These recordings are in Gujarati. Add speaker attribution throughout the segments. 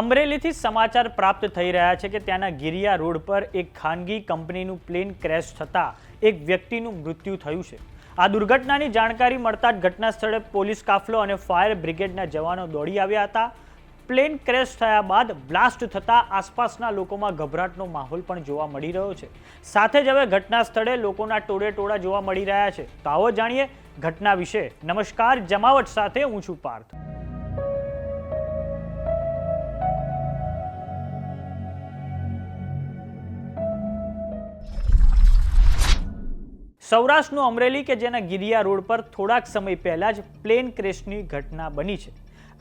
Speaker 1: અમરેલીથી સમાચાર પ્રાપ્ત થઈ રહ્યા છે કે ત્યાંના ગિરિયા રોડ પર એક ખાનગી કંપનીનું પ્લેન ક્રેશ થતાં એક વ્યક્તિનું મૃત્યુ થયું છે. આ દુર્ઘટનાની જાણકારી મળતા જ ઘટના સ્થળે પોલીસ કાફલો અને ફાયર બ્રિગેડના જવાનો દોડી આવ્યા હતા. પ્લેન ક્રેશ થયા બાદ બ્લાસ્ટ થતાં આસપાસના લોકોમાં ગભરાટનો માહોલ પણ જોવા મળી રહ્યો છે. સાથે જ હવે ઘટના સ્થળે લોકોના ટોળે ટોળા જોવા મળી રહ્યા છે. તો આવો જાણીએ ઘટના વિશે. નમસ્કાર, જમાવટ સાથે હું છું પાર્થ. સૌરાષ્ટ્રનું અમરેલી કે જેના ગિરિયા રોડ પર થોડાક સમય પહેલા જ પ્લેન ક્રેશની ઘટના બની છે.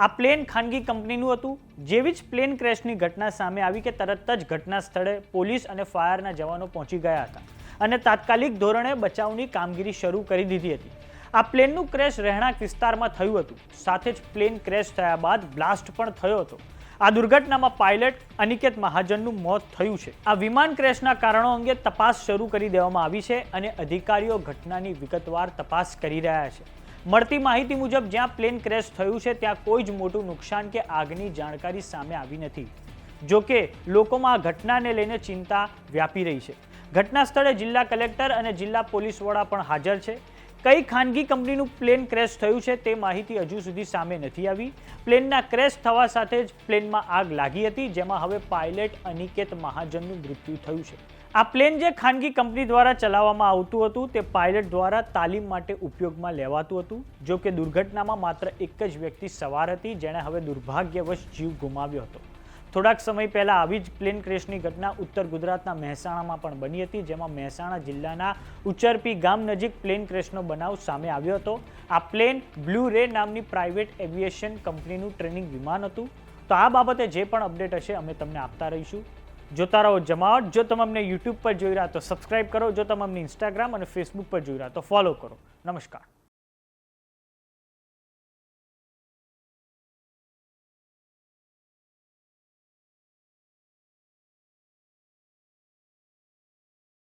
Speaker 1: આ પ્લેન ખાનગી કંપનીનું હતું. જેવી જ પ્લેન ક્રેશની ઘટના સામે આવી કે તરત જ ઘટના સ્થળે પોલીસ અને ફાયરના જવાનો પહોંચી ગયા હતા અને તાત્કાલિક ધોરણે બચાવની કામગીરી શરૂ કરી દીધી હતી. આ પ્લેનનું ક્રેશ રહેણાંક વિસ્તારમાં થયું હતું. સાથે જ પ્લેન ક્રેશ થયા બાદ બ્લાસ્ટ પણ થયો હતો. આ દુર્ઘટનામાં પાયલટ અનિકેત મહાજનનું મોત થયું છે. આ વિમાન ક્રેશના કારણો અંગે તપાસ શરૂ કરી દેવામાં આવી છે અને અધિકારીઓ ઘટનાની વિગતવાર તપાસ કરી રહ્યા છે. મળતી માહિતી મુજબ, જ્યાં પ્લેન ક્રેશ થયું છે, ત્યાં કોઈ જ મોટું નુકસાન કે આગની જાણકારી સામે આવી નથી. જો કે, લોકોમાં આ ઘટનાને લઈને ચિંતા વ્યાપી રહી છે. ઘટના સ્થળે જિલ્લા કલેક્ટર અને જિલ્લા પોલીસ વડા પણ હાજર છે. કઈ ખાનગી કંપનીનું પ્લેન ક્રેશ થયું છે તે માહિતી હજુ સુધી સામે નથી આવી. પ્લેનના ક્રેશ થવા સાથે જ પ્લેનમાં આગ લાગી હતી, જેમાં હવે પાયલટ અનિકેત મહાજનનું મૃત્યુ થયું છે. આ પ્લેન જે ખાનગી કંપની દ્વારા ચલાવવામાં આવતું હતું, તે પાયલટ દ્વારા તાલીમ માટે ઉપયોગમાં લેવાતું હતું. જો કે દુર્ઘટનામાં માત્ર એક જ વ્યક્તિ સવાર હતી, જેણે હવે દુર્ભાગ્યવશ જીવ ગુમાવ્યો હતો. થોડાક સમય પહેલા આવી જ પ્લેન ક્રેશની ઘટના ઉત્તર ગુજરાતના મહેસાણામાં પણ બની હતી, જેમાં મહેસાણા જિલ્લાના ઉચરપી ગામ નજીક પ્લેન ક્રેશનો બનાવ સામે આવ્યો હતો. આ પ્લેન બ્લુ રે નામની પ્રાઇવેટ એવિએશન કંપનીનું ટ્રેનિંગ વિમાન હતું. તો આ બાબતે જે પણ અપડેટ હશે અમે તમને આપતા રહીશું. જોતા રહો જમાવટ. જો તમે અમને યુટ્યુબ પર જોઈ રહ્યા તો સબસ્ક્રાઇબ કરો. જો તમે અમને ઇન્સ્ટાગ્રામ અને ફેસબુક પર જોઈ રહ્યા તો ફોલો કરો. નમસ્કાર.